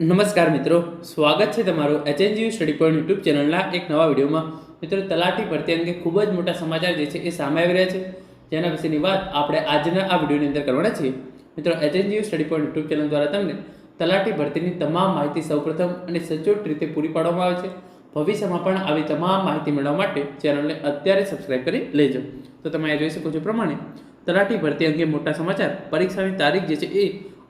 નમસ્કાર મિત્રો, સ્વાગત છે તમારું એચએનજીયુ સ્ટડી પોઈન્ટ યુટ્યુબ ચેનલના એક નવા વિડીયોમાં. મિત્રો, તલાટી ભરતી અંગે ખૂબ જ મોટા સમાચાર જે છે એ સામે આવી રહ્યા છે. જેના વિશેની વાત આપણે આજના આ વિડીયોની અંદર કરવાના છીએ. મિત્રો HNGU study point YouTube channel દ્વારા તમને તલાટી ભરતીની તમામ માહિતી સૌપ્રથમ અને સચોટ રીતે પૂરી પાડવામાં આવે છે. ભવિષ્યમાં પણ આવી તમામ માહિતી મેળવવા માટે ચેનલને અત્યારે સબસ્ક્રાઇબ કરી લેજો. તો તમે જોઈ શકો છો પ્રમાણે, તલાટી ભરતી અંગે મોટા સમાચાર. પરીક્ષાની તારીખ જે છે એ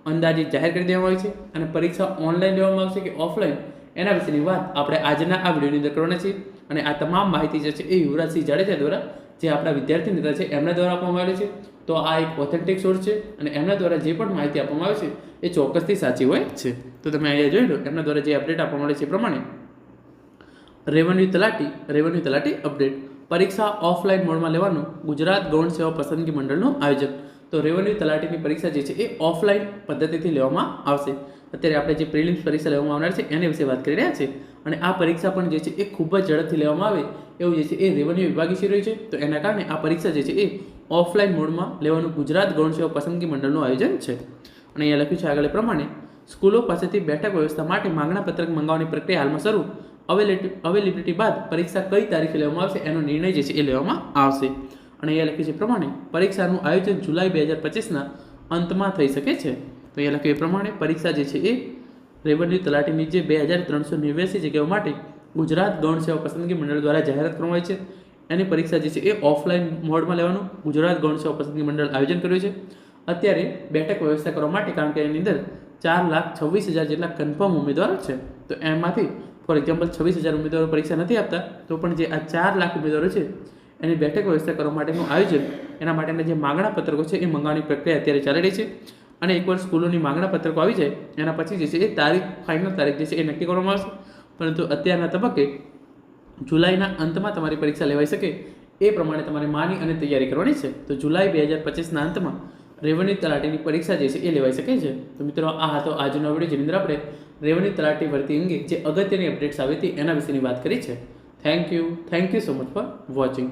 અંદાજિત જાહેર કરી દેવામાં આવી છે અને પરીક્ષા ઓનલાઈન લેવામાં આવશે કે ઓફલાઈન? એના વિશેની વાત આપણે આજના આ વિડીયોની અંદર કરવાના છીએ અને આ તમામ માહિતી જે છે એ યુવરાજસિંહ જાડેજા દ્વારા જે આપણા વિદ્યાર્થી મિત્ર છે એમના દ્વારા આપવામાં આવેલી છે. તો આ એક ઓથેન્ટિક સોર્સ છે અને એમના દ્વારા જે પણ માહિતી આપવામાં આવે છે એ ચોક્કસથી સાચી હોય છે. તો તમે અહીંયા જોઈ લો, એમના દ્વારા જે અપડેટ આપવામાં આવે છે એ પ્રમાણે રેવન્યુ તલાટી રેવન્યુ તલાટી અપડેટ પરીક્ષા ઓફલાઈન મોડમાં લેવાનું ગુજરાત ગૌણ સેવા પસંદગી મંડળનું આયોજન. તો રેવન્યુ તલાટીની પરીક્ષા જે છે એ ઓફલાઈન પદ્ધતિથી લેવામાં આવશે. અત્યારે આપણે જે પ્રિલિમ્સ પરીક્ષા લેવામાં આવનાર છે એના વિશે વાત કરી રહ્યા છે અને આ પરીક્ષા પણ જે છે એ ખૂબ જ ઝડપથી લેવામાં આવે એવું જે છે એ રેવન્યુ વિભાગી શી રહ્યું છે. તો એના કારણે આ પરીક્ષા જે છે એ ઓફલાઈન મોડમાં લેવાનું ગુજરાત ગૌણ સેવા પસંદગી મંડળનું આયોજન છે. અને અહીંયા લખ્યું છે આગળ પ્રમાણે, સ્કૂલો પાસેથી બેઠક વ્યવસ્થા માટે માંગણા પત્રક મંગાવવાની પ્રક્રિયા હાલમાં શરૂ. અવેલેબિલિટી બાદ પરીક્ષા કઈ તારીખે લેવામાં આવશે એનો નિર્ણય જે છે એ લેવામાં આવશે. અને અહીંયા લખ્યું છે પ્રમાણે પરીક્ષાનું આયોજન જુલાઈ બે હજાર પચીસના અંતમાં થઈ શકે છે. તો અહીંયા લખ્યું એ પ્રમાણે પરીક્ષા જે છે એ રેવન્યુ તલાટીની જે બે હજાર ત્રણસો નેવ્યાસી જગ્યાઓ માટે ગુજરાત ગૌણ સેવા પસંદગી મંડળ દ્વારા જાહેરાત કરવામાં છે. એની પરીક્ષા જે છે એ ઓફલાઈન મોડમાં લેવાનું ગુજરાત ગૌણ સેવા પસંદગી મંડળ આયોજન કર્યું છે. અત્યારે બેઠક વ્યવસ્થા કરવા માટે કારણ કે એની અંદર ચાર લાખ છવ્વીસ હજાર જેટલા કન્ફર્મ ઉમેદવારો છે. તો એમાંથી ફોર એક્ઝામ્પલ છવ્વીસ હજાર ઉમેદવારો પરીક્ષા નથી આપતા, તો પણ જે આ ચાર લાખ ઉમેદવારો છે એની બેઠક વ્યવસ્થા કરવા માટેનું આયોજન, એના માટેના જે માગણા પત્રકો છે એ મંગાવવાની પ્રક્રિયા અત્યારે ચાલી રહી છે. અને એકવાર સ્કૂલોની માગણા પત્રકો આવી જાય, એના પછી જે છે એ તારીખ ફાઇનલ તારીખ જે છે એ નક્કી કરવામાં આવશે. પરંતુ અત્યારના તબક્કે જુલાઈના અંતમાં તમારી પરીક્ષા લેવાઈ શકે એ પ્રમાણે તમારે માની અને તૈયારી કરવાની છે. તો જુલાઈ બે હજાર પચીસના અંતમાં રેવન્યુ તલાટીની પરીક્ષા જે છે એ લેવાઈ શકે છે. તો મિત્રો, આ હતો આજનો વીડિયો જેની અંદર આપણે રેવન્યુ તલાટી ભરતી અંગે જે અગત્યની અપડેટ્સ આવી હતી એના વિશેની વાત કરી છે. Thank you thank you so much for watching